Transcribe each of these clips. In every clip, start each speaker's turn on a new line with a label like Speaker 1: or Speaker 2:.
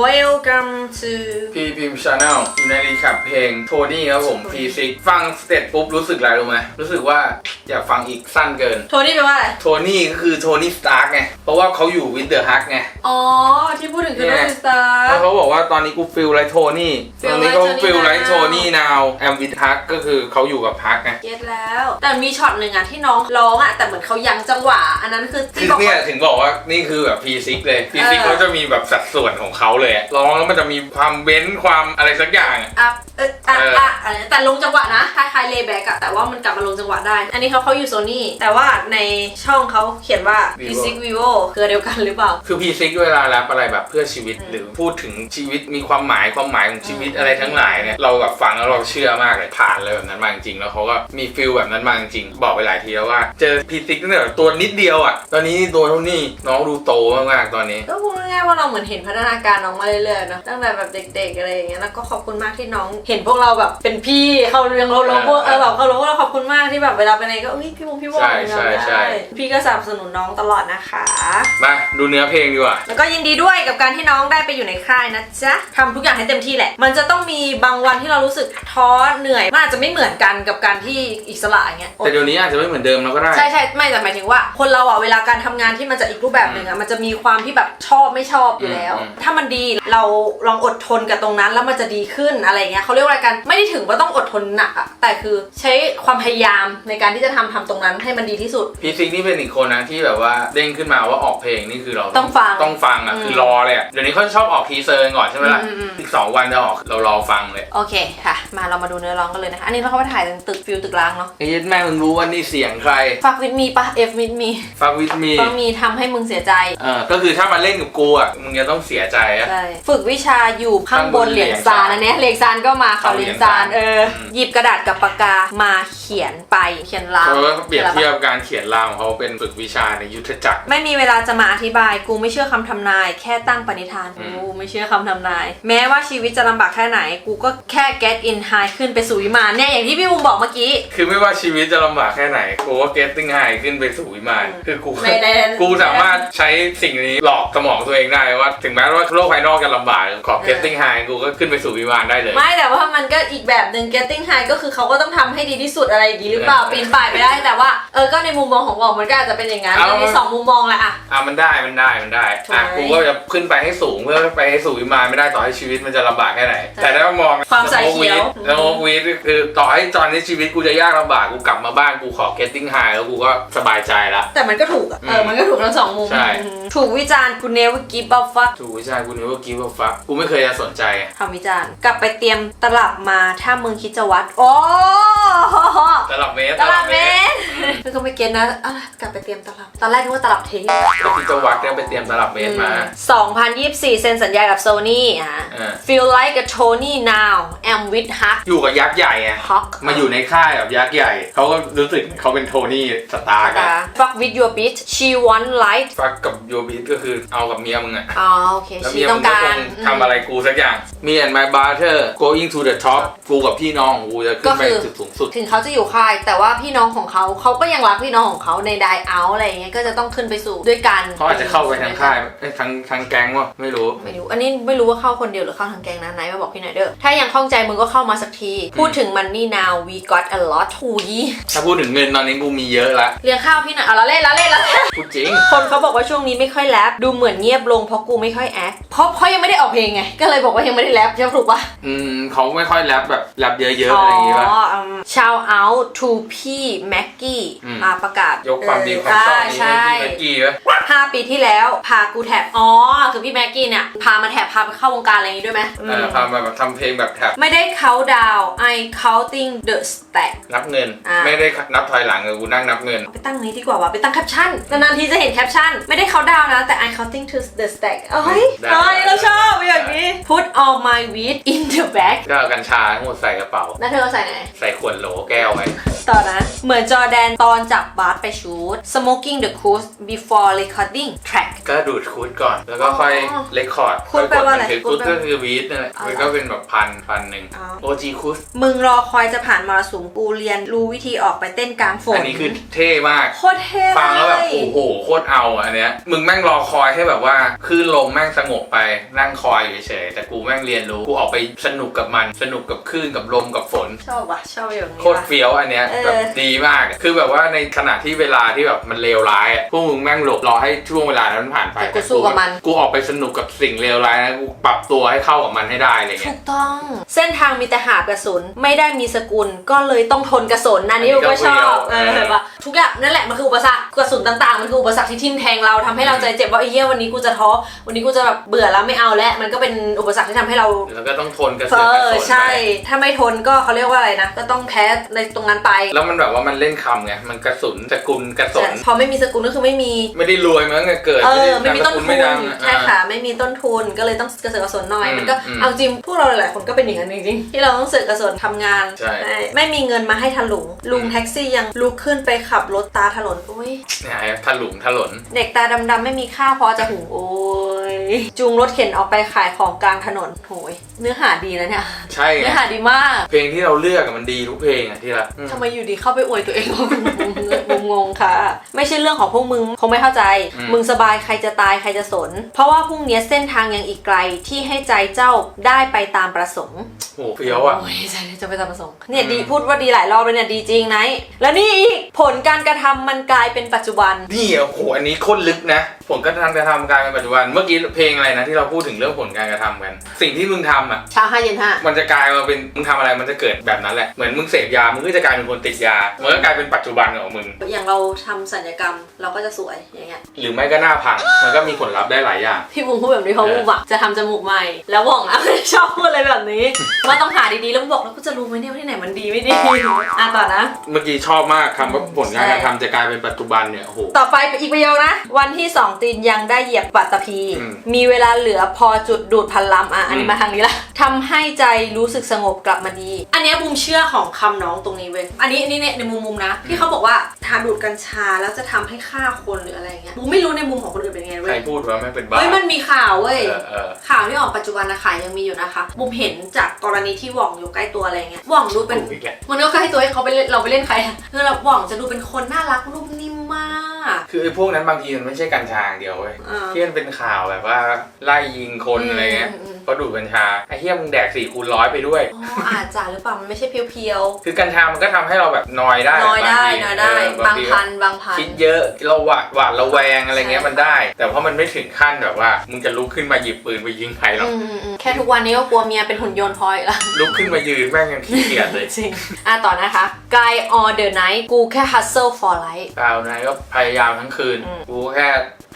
Speaker 1: Welcome to
Speaker 2: พีพิมชาแนลอยู่ในรีแคปเพลงโทนี่ครับผมพีซิกฟังสเต็ปปุ๊บรู้สึกอะไรรู้ไหมรู้สึกว่าอยากฟังอีกสั้นเกิน
Speaker 1: โทนี่แปลว่าอะไร
Speaker 2: โทนี่ก็คือโทนี่สตาร์กไง เพราะว่าเขาอยู่วินเดอร์ฮักไง
Speaker 1: อ๋อ ที่พูดถึงคือ
Speaker 2: เนี่
Speaker 1: โท
Speaker 2: ย
Speaker 1: นี่สตาร์
Speaker 2: แล้วเขาบอกว่าตอนนี้กูฟิลไลท์โทนี่ต
Speaker 1: Feel
Speaker 2: อนนี้เขา
Speaker 1: like Tony
Speaker 2: ฟิลไลท์
Speaker 1: now
Speaker 2: โทนี่นาวแอมวินฮักก็คือเขาอยู่กับฮักไง
Speaker 1: เก็ตแล้ว แต่มีช็อตหนึ่งอะที่น้องร้องอะแต่เหมือนเขายังจังหวะ อันนั้นคือ
Speaker 2: คื
Speaker 1: ที่
Speaker 2: อ
Speaker 1: บอก
Speaker 2: เนี่ย
Speaker 1: ว่า
Speaker 2: ถึงบอกว่านี่คือแบบพีซิกเลยพีซิก
Speaker 1: เออ
Speaker 2: เขาจะมีแบบสัดส่วนของเขาเลยอะร้องแล้วมันจะมีความเบ้นความอะไรสักอย่างอะ
Speaker 1: อัพเอะอะ
Speaker 2: เออ
Speaker 1: อะอะไรแต่ลงจังหวะนะคล้ายๆเลแบ็กอะแต่ว่ามันกลับมาลงจังหวะได้ อันนี้เขาเขาอยู่โซนี่แต่ว่าในช่องเขาเขียนว่า p ิ i ิ Vivo คือเดียวกันหรือเปล่า
Speaker 2: คือพีซิกเวลาแรปอะไรแบบเพื่อชีวิต
Speaker 1: อืม
Speaker 2: หรือพูดถึงชีวิตมีความหมายความหมายของชีวิตอะไรทั้งหลายเนี่ยเราแบบฟังแล้วเราเชื่อมากเลยผ่านเลยแบบนั้นมาจริงๆแล้วเขาก็มีฟิลแบบนั้นมาจริงๆบอกไปหลายทีแล้วว่าเจอพีซิกตั้งแต่ตัวนิดเดียวอะตอนนี้ตัวเท่านี้น้องดูโตมากๆตอนนี้
Speaker 1: ก็พูดง่ายๆว่าเราเหมือนเห็นพัฒนาการน้องมาเรื่อยๆเนอะตั้งแต่แบบเด็ก ๆ อะไรอย่างเงี้ยแล้วก็ขอบคุณมากที่น้องเห็นพวกเราแบบเป็นพี่เขาเลี้ยงเราเราพวกเออแบบเขารู้ว่าเราขอบคุณมากที่แบบเวลาไปไหนก็เอ้ยพี่วงพี่วง
Speaker 2: ใช่ใช่ใช่
Speaker 1: พี่ก็สนับสนุนน้องตลอดนะคะ
Speaker 2: มาดูเนื้อเพลงดีกว่า
Speaker 1: แล้วก็ยินดีด้วยกับการที่น้องได้ไปอยู่ในค่ายนะจ๊ะทำทุกอย่างให้เต็มที่แหละ มันจะต้องมีบางวันที่เรารู้สึกท้อเหนื่อยมันอาจจะไม่เหมือนกันกับการที่อิสระอย่างเงี้ย
Speaker 2: แต่เดี๋ยวนี้อาจจะไม่เหมือนเดิมแล้วก็ได้
Speaker 1: ใช่ใช่ไม่แต่หมายถึงว่า คนเราอะเวลาการทำงานที่มันจะอีกรูปแบบหนึ่งอะมันจะมีความที่แบบชอบไม่ชอบอยู่แล้ว
Speaker 2: อืม
Speaker 1: ถ้ามันดีเราลองอดทนกับตรงนั้นแล้วมันจะดีขึ้นอะไรเงี้ยเขาเรียกว่าอะไรกันไม่ได้ถึงว่าต้องอดทนหนักอะแต่คือใช้ความพยายามในการที่จะทำทำตรงนั้นให้มันดีที่สุด
Speaker 2: พีซิกนี่เป็นอีกคนนะที่แบบว่าเด้งขึ้นมาว่าออกเพลงนี่คือเรา
Speaker 1: ต้องฟัง
Speaker 2: ต้องฟังอะ
Speaker 1: อืม
Speaker 2: คือรอเลยอะเดี๋ยวนี้เขาชอบออกทีเซอร์ก่อนใช่ไหมล่ะ
Speaker 1: อืมอืม
Speaker 2: อีกสองวันจะออกเรารอฟังเลย
Speaker 1: โอเคค่ะ มาเรามาดูเนื้อร้องกันเลยนะคะ อันนี้เราเข้าไปถ่ายในตึกฟิลตึกร้างเนาะ
Speaker 2: ไอ้ยัดแม่มึงรู้ว่านี่เสียงใคร
Speaker 1: ฟักวิดมีปะ F วิดมี
Speaker 2: ฟังวิดมี
Speaker 1: ฟังมีทำให้มึงเสียใจ
Speaker 2: เออก็คือถ้ามาเล่นกับกูอะมึงจะต้องเสียใจอะ
Speaker 1: ใช่ฝึกวิชาอยู่ข้างบนเหรียญซานอันเนี้ยเหรียญซานก็มาเขาเหรียญซานเออ
Speaker 2: อืม
Speaker 1: หยิบกระดาษกับปากกามาเขียนไปเขียนลา
Speaker 2: เขาก็เปรียบเทียบการเขียนรามของเขาเป็นฝึกวิชาในยุทธจักร
Speaker 1: ไม่มีเวลาจะมาอธิบาย กูไม่เชื่อคำทำนาย แค่ตั้งปณิธาน
Speaker 2: อืม
Speaker 1: กูไม่เชื่อคำทำนาย แม้ว่าชีวิตจะลำบากแค่ไหน กูก็แค่ get in high ขึ้นไปสู่วิมานเนี่ยอย่างที่พี่บุมบอกเมื่อกี้
Speaker 2: คือไม่ว่าชีวิตจะลำบากแค่ไหนกูก็ getting high ขึ้นไปสู่วิมาน
Speaker 1: อืม
Speaker 2: คือกู
Speaker 1: ในใน
Speaker 2: กูสามารถใช้สิ่งนี้หลอกสมองตัวเองได้ว่า ถึงแม้ว่าโลกภายนอกจะลำบากขอ getting high กูก็ขึ้นไปสู่วิมานได้เลย
Speaker 1: ไม่แต่ว่ามันก็อีกแบบหนึ่ง getting high ก็คือเขาก็ต้องทำให้ดีที่สุดอะไรอย่างนี้หรือเปล่า
Speaker 2: เออ
Speaker 1: ปีนป่ายไปได้แต่ว่าเออก็ในมุมมองของวองมันก็อาจจะเป็นอย่างนั้น
Speaker 2: เอามั
Speaker 1: มันมีสองมุมมองแหละอะ
Speaker 2: อะมันได้มันได้มันได้อะ
Speaker 1: ใช่
Speaker 2: กูก็จะขึ้นไปให้สูงเพื่อไปให้สู่วิมานไม่ได้ต่อให้ชีวิตมันจะลำบากแค่ไหน
Speaker 1: ใช่
Speaker 2: แต่ถ้ามอง
Speaker 1: ความใส่เขียว
Speaker 2: แล้วโอวีดคือต่อให้ตอนนี้ชีวิตกูจะยากลำบากกูกลับมาบ้านกูขอ getting high แล้วกูก็สบายใจละ
Speaker 1: แต่มันก็ถูกอะเออ
Speaker 2: อืม
Speaker 1: มันก็ถูกทั้งสองมุม
Speaker 2: ใช่
Speaker 1: อืมถูกวิจารณ์กู never give a fuck
Speaker 2: ถูกวิชากูนึกว่ากิฟต์ฟักกูไม่เคยจะสนใจอะ
Speaker 1: คำวิจารณ์ กลับไปเตรียมตลับมาถ้ามึงคิดจะวัด โอ้
Speaker 2: ตลับเมตร
Speaker 1: ตลับเมตร
Speaker 2: อืม
Speaker 1: มันก็ไม่เก็ตนะอะไรกลับไปเตรียมตลับ ตอนแรกนึกว่าตลับเทป
Speaker 2: แล้วพี่จะวัดเนี่ยไปเตรียมตลับเมตรมา
Speaker 1: 2024 เซ็นสัญญากับโซนี่อะ
Speaker 2: เออ
Speaker 1: feel like a Tony now am with Huck
Speaker 2: อยู่กับยักษ์ใหญ่ไง
Speaker 1: Huck
Speaker 2: มาอยู่ในค่ายแบบยักษ์ใหญ่ เขาก็รู้สึกเขาเป็นโทนี่สตาร์กัน
Speaker 1: fuck with your bitch she want light
Speaker 2: ฟักกับโยบิสก็คือเอากับเมียมึงอะ
Speaker 1: อ๋อโอเค
Speaker 2: แล้ว
Speaker 1: ชี
Speaker 2: เมีย
Speaker 1: ต้
Speaker 2: มึ
Speaker 1: อง
Speaker 2: งก็
Speaker 1: กา
Speaker 2: ค
Speaker 1: รง
Speaker 2: ทำอะไรกูสักอย่าง Me and my brother going to the top กูกับพี่น้องของกูจะขึ้นไปจุดสูงสุด
Speaker 1: ถึงเขาจะอยู่ค่าย แต่ว่าพี่น้องของเขาเขาก็ยังรักพี่น้องของเขาในไดเอาอะไรอย่างเงี้ยก็จะต้องขึ้นไปสู่ด้วยกัน
Speaker 2: เขาอาจจะเข้าไปทางค่ายเอ้ยทางทางแก๊งวะไม่รู้
Speaker 1: ไม่รู้ อันนี้ไม่รู้ว่าเข้าคนเดียวหรือเข้าทางแกงนะไหนมาบอกพี่หน่อยเด้อถ้ายังข้องใจมึงก็เข้ามาสักที พูดถึง money now we got a lot หูย
Speaker 2: ถ้าพูดถึงเงินตอนนี้กูมีเยอะละ
Speaker 1: เลี้ยงข้าวพี่หน่อยเอาละเล่นละเล่นละเล่น
Speaker 2: พูดจริง
Speaker 1: คนเขาบอกว่าช่วงนี้ไม่ค่อยแรปดูเหมือนเงียบลงเพราะกูไม่ค่อยแอคเพราะเพราะยังไม่ได้ออกเพลงไงก็เลยบอกว่ายังไม่ได้แรปใช่ไหมถูกปะ
Speaker 2: อืมเขาไม่ค่อยแรปแบบแรปเยอะๆอะไรอย่างงี้ป่ะ
Speaker 1: ชาวเอาทูพี่แม็กกี้
Speaker 2: อืม
Speaker 1: มาประกาศ
Speaker 2: ยกความดีความชอบนี้
Speaker 1: ใช่
Speaker 2: ให้พี่แม็กกี้วะ
Speaker 1: ห้าปีที่แล้วพากูแท็บอ๋อคือพี่แม็กกี้เนี่ย พามาแท็บพาไปเข้าวงการอะไรอย่างงี้ด้วยไหม
Speaker 2: เออพามาแบบทำเพลงแบบแท็บ
Speaker 1: ไม่ได้เขาดาว I counting the stack
Speaker 2: นับเงิน
Speaker 1: อ่า
Speaker 2: ไม่ได้นับถอยหลังเลยกูนั่งนับเงิน
Speaker 1: ไปตั้งนี้ดีกว่าว่ะไปตั้งแคปชั่นนานๆทีจะเห็นแคปชั่น ไม่ได้เขาดาวนะ แต่ I counting to the stack เอ้ย
Speaker 2: ได้
Speaker 1: เอ้ย
Speaker 2: ได้
Speaker 1: เราชอบอย่างนี้ Put all my weed in the bag
Speaker 2: ก็เอากัญชาทั้งหมดใส่กระเป๋า
Speaker 1: แล้วเธอใส่ไหน
Speaker 2: ใส่ขวดโหลแก้วไว้
Speaker 1: ต่อนะ เหมือนจอแดนตอนจับบาสไปชูด smoking the cool before recording track
Speaker 2: ก็ดูดคูดก่อน แล้วก็ค่อย
Speaker 1: อ๋อ
Speaker 2: เลคคอร์ด
Speaker 1: คูดแปลว่าอะไร
Speaker 2: คู
Speaker 1: คู
Speaker 2: ด
Speaker 1: ดแปล
Speaker 2: ก็
Speaker 1: ว่า
Speaker 2: คือวีดนั่นแหละ
Speaker 1: อ๋อ
Speaker 2: มันก็เป็นแบบพันพันหนึ่ง
Speaker 1: อ๋อ
Speaker 2: โอจีคูด
Speaker 1: มึงรอคอยจะผ่านมรสุมกูเรียนรู้วิธีออกไปเต้นกลางฝน
Speaker 2: อันนี้คือเท่มาก
Speaker 1: โคตรเท่
Speaker 2: ฟังแล้วแบบ
Speaker 1: เลย
Speaker 2: โอ้โหโคตรเอาอะอันเนี้ย มึงแม่งรอคอยให้แบบว่าคลื่นลมแม่งสงบไปนั่งคอยอยู่เฉยๆแต่กูแม่งเรียนรู้ กูออกไปสนุกกับมัน สนุกกับคลื่นกับลมกับฝน
Speaker 1: ชอบว่ะชอบอย่างนี้
Speaker 2: โคตร
Speaker 1: ว่ะ
Speaker 2: เฟี้ยวอันเนี้ย
Speaker 1: เออ
Speaker 2: แบบดีมากอะคือแบบว่าในขณะที่เวลาที่แบบมันเลวร้ายอะพวกมึงแม่งหลบรอให้ช่วงเวลานั้นผ่านไป
Speaker 1: แต่กูสู้กับมัน
Speaker 2: กูออกไปสนุกกับสิ่งเลวร้ายนะกูปรับตัวให้เข้ากับมันให้ได้อะไร
Speaker 1: ถู
Speaker 2: เงี้ย
Speaker 1: กต้อง เส้นทางมีแต่หาบกระสุนไม่ได้มีสกุลก็เลยต้องทนกระสุนนั่นนี่
Speaker 2: อันนี้
Speaker 1: กูก็ชอบ
Speaker 2: ก็
Speaker 1: เอ
Speaker 2: เฟี้ยว
Speaker 1: อเห็นปะทุกอย่างนั่นแหละมันคืออุปสรรคกระสุนต่างๆมันคืออุปสรรคที่ทิ่มแทงเราทำให้เราใจเจ็บว่าไอ้เหี้ยวันนี้กูจะท้อวันนี้กูจะแบบเบื่อแล้วไม่เอาแล้วมันก็เป็นอุปสรรคที่ทำให้เรา
Speaker 2: แล้วก็ต้องทนกระ
Speaker 1: เอ
Speaker 2: เสือกกระ
Speaker 1: อ
Speaker 2: สน
Speaker 1: ใช่
Speaker 2: ไป
Speaker 1: ถ้าไม่ทนก็เขาเรียกว่าอะไรนะ ก็ต้องแพ้ในตรงนั้นไป
Speaker 2: แล้วมันแบบว่ามันเล่นคำไงมันกระสุนสกุลกระสน
Speaker 1: พอไม่มีสกุลก็คือไม่มี
Speaker 2: ไม่ได้รวยมาตั้งแต่เกิด
Speaker 1: เออไม่มีต้น
Speaker 2: สกุ
Speaker 1: ทุ
Speaker 2: ล
Speaker 1: น
Speaker 2: ไม่ดังอะ
Speaker 1: ใช่ค่ะ ไม่มีต้นทุนก็เลยต้องกระเสือกกระสนหน่อย
Speaker 2: อืม
Speaker 1: มันก็
Speaker 2: อืม
Speaker 1: เอาจริงพวกเราหลายๆคนก็เป็นอย่างนั้นจริงๆที่เราต้องเสือกกระสนทำงาน
Speaker 2: ใช่
Speaker 1: ไม่มีเงินมาให้ถลุงลุงแท็กซี่ยังลุกขึ้นไปขับรถตาถลนอุ้ย
Speaker 2: เนี่ยไอ้ถลุงถลน
Speaker 1: เด็กตาดำๆไม่มีข้าวพอจะหุงโอ้ย จูงรถเข็นออกไปขายของกลางถนนโหยเนื้อหาดีนะเนี่ย
Speaker 2: ใช่ไง
Speaker 1: เนื้อหาดีมาก
Speaker 2: เพลงที่เราเลือกอะมันดีทุกเพลงอะที่ละอืม
Speaker 1: ทำไมอยู่ดีเข้าไปอวยตัวเองว่ามึงงงค่ะ ไม่ใช่เรื่องของพวกมึงคงไม่เข้าใจ
Speaker 2: อืม
Speaker 1: มึงสบายใครจะตายใครจะสน เพราะว่าพรุ่งนี้เส้นทางยังอีกไกลที่ให้ใจเจ้าได้ไปตามประสงค์
Speaker 2: โหเฟี้ยวอะ
Speaker 1: โอ้ยใจจะไปตามประสงค์เนี่ยดี
Speaker 2: อืม
Speaker 1: พูดว่าดีหลายรอบเลยเนี่ยดีจริงไหนแล้วนี่อีกผลการกระทำมันกลายเป็นปัจจุบัน
Speaker 2: นี่อะโหอันนี้โคตรลึกนะผลการกระทำการทำการในปัจจุบัน เมื่อกี้เพลงอะไรนะที่เราพูดถึงเรื่องผลการกระทำกัน สิ่งที่มึงทำอะ
Speaker 1: เช้าห้าเย็นห้า
Speaker 2: มันจะกลายมาเป็นมึงทำอะไรมันจะเกิดแบบนั้นแหละ เหมือนมึงเสพยา มึงก็จะกลายเป็นคนติดยา มันก็กลายเป็นปัจจุบันของมึง
Speaker 1: อย่างเราทำสัญญกรรมเราก็จะสวยอย่างเงี้ย
Speaker 2: หรือไม่ก็หน้าพัง มันก็มีผลลัพธ์ได้หลายอย่าง
Speaker 1: พี่บุ้งพูดแบบนี้เพราะ
Speaker 2: เออ
Speaker 1: บุ้งอะจะทำจมูกใหม่ แล้วบอกอะ ชอบพูดอะไรแบบนี้ ว่าต้องหาดีๆ แล้วบอกแล้วก็จะรู้ไหมเนี่ยว่าที่ไหนมันดีไม่ดี อะต่อนะ
Speaker 2: เมื่อกี้ชอบมากคำว่าผลการกระทำจะกลายเป็นปัจจุบันเนี่ยโอ้โห
Speaker 1: ต่อไปอีกประโยคนะ วันที่สองตีนยังได้เหยียบปัตตภี
Speaker 2: อืม
Speaker 1: มีเวลาเหลือพอจุดดูดพันลำอะอันนี้
Speaker 2: อืม
Speaker 1: มาทางนี้ละทำให้ใจรู้สึกสงบกลับมาดี อันเนี้ยบุมเชื่อของคำน้องตรงนี้เว้ยอันนี้อันนี้เนี่ยในมุมมุมๆนะที่เขาบอกว่าทานดูดกัญชาแล้วจะทำให้ฆ่าคนหรืออะไรเงี้ยบุมไม่รู้ในมุมของคนอื่นเป็นไง
Speaker 2: ใค
Speaker 1: เว้
Speaker 2: ร
Speaker 1: ย
Speaker 2: พูดว่าไม่เป็นบ้า
Speaker 1: เฮ้ยมันมีข่าวเว้ย
Speaker 2: เออเออ
Speaker 1: ข่าวที่ออกปัจจุบันนะคะยังมีอยู่นะคะบุมเห็นจากกรณีที่หว่องอยู่ใกล้ตัวอะไรเงี้ยหว่องดูเป็น
Speaker 2: ถูกอีกแหละ
Speaker 1: มันก็ใกล้ตัวให้เขาไปเล่นเราไปเล่นใครอะคือเราหว่องจะดูเป็นคนน่ารักนุ่มนิ่มมาก
Speaker 2: คือไอ้พวกนั้นบางทีมันไม่ใช่กัญชาอย่างเดียวเว้ย
Speaker 1: อ่า
Speaker 2: ที่มันเป็นข่าวแบบว่าไล่ยิงคนอะไรเงี้ย
Speaker 1: อืมอืม
Speaker 2: เพราะดูดกัญชาไอ้เฮียมึงแดกสี่คูณร้อยไปด้วย
Speaker 1: อ๋ออาจจะหรือเปล่ามันไม่ใช่เพียว
Speaker 2: คือกัญชามันก็ทำให้เราแบบนอยได้
Speaker 1: ๆน้อยได้
Speaker 2: บางที
Speaker 1: น้อยได้
Speaker 2: เออบา
Speaker 1: ง
Speaker 2: ที
Speaker 1: พันบางพัน
Speaker 2: คิดเยอะเราหวาดหวาดระแวงอะไรเงี้ย
Speaker 1: ใช่
Speaker 2: มันได้ แต่เพราะมันไม่ถึงขั้นแบบว่า มึงจะลุกขึ้นมาหยิบปืนไปยิงใครหรอก
Speaker 1: อืมอืมอืมแค่ทุกวันนี้ก็กลัวเมียเป็นหุ่นยนต์พอยละ
Speaker 2: ลุกขึ้นมายืนแม่งยังขี้เกียจเลย
Speaker 1: จริงอะต่อนะคะ Guy on the night กูแค่ hustle for life
Speaker 2: เปล่านายก็พยายามทั้งคืน
Speaker 1: อืม
Speaker 2: กูแค่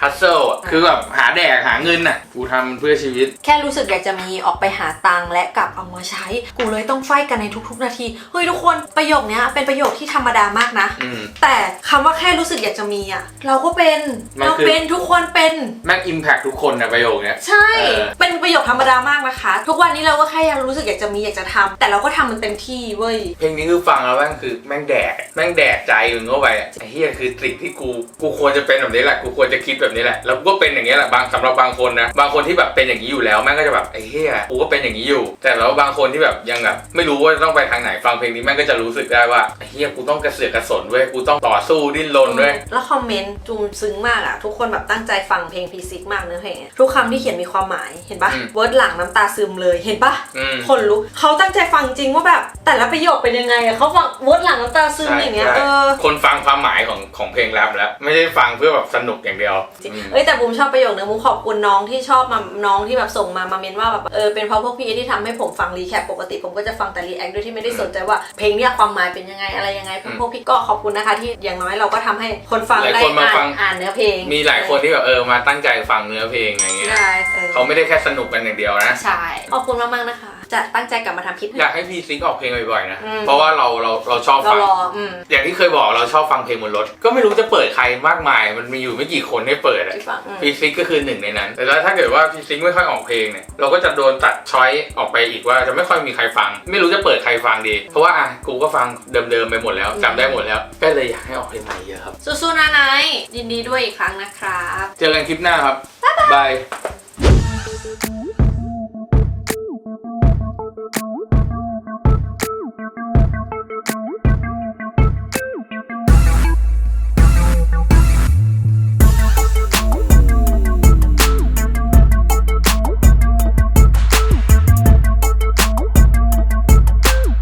Speaker 2: ฮัสเซิลคือแบบหาแดกหาเงินน่ะ กูทำเพื่อชีวิต
Speaker 1: แค่รู้สึกอยากจะมีออกไปหาตังค์และกลับเอามาใช้ กูเลยต้องไฟกันในทุก ๆ นาที เฮ้ยทุกคนประโยคเนี้ยเป็นประโยคที่ธรรมดามากนะ
Speaker 2: อืม
Speaker 1: แต่คำว่าแค่รู้สึกอยากจะมีอะ เราก็เป็น
Speaker 2: มัน
Speaker 1: เรา
Speaker 2: คือ
Speaker 1: เป็นทุกคนเป็น
Speaker 2: แม่งอิมแพคทุกคนนะประโยคเนี้ย
Speaker 1: ใช่
Speaker 2: เออ
Speaker 1: เป็นประโยคธรรมดามากนะคะ ทุกวันนี้เราก็แค่ยังรู้สึกอยากจะมีอยากจะทำแต่เราก็ทำมันเต็มที่เว้ย
Speaker 2: เพลงนี้คือฟังแล้วแม่งคือแม่งแดก แม่งแดกใจมึงเข้าไปอะไอ้เหี้ยคือสิ่งที่กูกูควรจะเป็นแบบนี้แหละกูควรจะคิดแบบนี้แหละแล้วกูก็เป็นอย่างนี้ยแหละบางสำหรับบางคนนะบางคนที่แบบเป็นอย่างนี้อยู่แล้วแม่งก็จะแบบไอ้เหี้ยกูก็เป็นอย่างนี้อยู่ แต่แล้วบางคนที่แบบยังแบบไม่รู้ว่าจะต้องไปทางไหนฟังเพลงนี้แม่งก็จะรู้สึกได้ว่าไอ้เหี้ยกูต้องกระเสือกกระสนเว้ยกูต้องต่อสู้ดิ้นรนเว้ย
Speaker 1: แล้วคอมเมนต์จูมซึ้งมากอะทุกคนแบบตั้งใจฟังเพลงพีซิกมากเนื้อเพลงอะทุกคำที่เขียนมีความหมายเห็นปะ
Speaker 2: อืม
Speaker 1: เวิร์ดหลังน้ำตาซึมเลยเห็นปะ
Speaker 2: อืม
Speaker 1: คนลุกเขาตั้งใจฟังจริงว่าแบบแต่ละประโยคเป็นยังไงอะเขาฟังเวิร์ดหลังน้ำตาซึมอย่างเงี้ย
Speaker 2: ใช่
Speaker 1: เออ
Speaker 2: คนฟังความหมายของของเพลงแรปแล้ว ไม่ได้ฟังเพื่อแบบสนุกอย่างเดียว
Speaker 1: จริง
Speaker 2: อืม
Speaker 1: เอ้ยแต่บุมชอบประโยคนึงบุมขอบคุณน้องที่ชอบมาน้องที่แบบส่งมามาเมนว่าแบบเออเป็นเพราะพวกพี่ที่ทำให้ผมฟังรีแคปปกติผมก็จะฟังแต่รีแอคโดยที่ไม่ได้สนใจว่าเพลงเนี้ยความหมายเป็นยังไงอะไรยังไงพวกพวกพี่ก็ขอบคุณนะคะที่อย่างน้อยเราก็ทำให้คนฟัง
Speaker 2: หลาย
Speaker 1: ได้
Speaker 2: คนมา
Speaker 1: อ่า
Speaker 2: ฟั
Speaker 1: น
Speaker 2: ง
Speaker 1: อ่านเนื้อเพลง
Speaker 2: มีหลายคนที่แบบเออมาตั้งใจฟังเนื้อเพลงอะไรเงี้ย
Speaker 1: ได้เออ
Speaker 2: เขาไม่ได้แค่สนุกกันอย่างเดียวนะ
Speaker 1: ใช่ขอบคุณมากๆนะคะ จะตั้งใจกลับมาทำคลิปให้
Speaker 2: อยากให้พีซิกออกเพลงบ่อยๆนะ
Speaker 1: อืม
Speaker 2: เพราะว่าเราเราเราชอบ
Speaker 1: เรา
Speaker 2: ฟัง
Speaker 1: รออืม
Speaker 2: อย่างที่เคยบอกเราชอบฟังเพลงบนรถ ก็ไม่รู้จะเปิดใครมากมาย มันมีอยู่ไม่กี่คนให้เปิดอะ
Speaker 1: ที่ฟังอืม
Speaker 2: พีซิกก็คือหนึ่งในนั้น แต่ถ้าเกิดว่าพีซิกไม่ค่อยออกเพลงเนี่ย เราก็จะโดนตัดช้อยออกไปอีกว่าจะไม่ค่อยมีใครฟัง ไม่รู้จะเปิดใครฟังดี เพราะว่าอะกูก็ฟังเดิมๆไปหมดแล้วจำได้หมดแล้ว ก็เลยอยากให้ออกเพลงใหม่เยอะครับ
Speaker 1: สู้ๆนะนายยินดีด้วยอีกครั้งนะครับ
Speaker 2: เจอกันคลิปหน้าครับบาย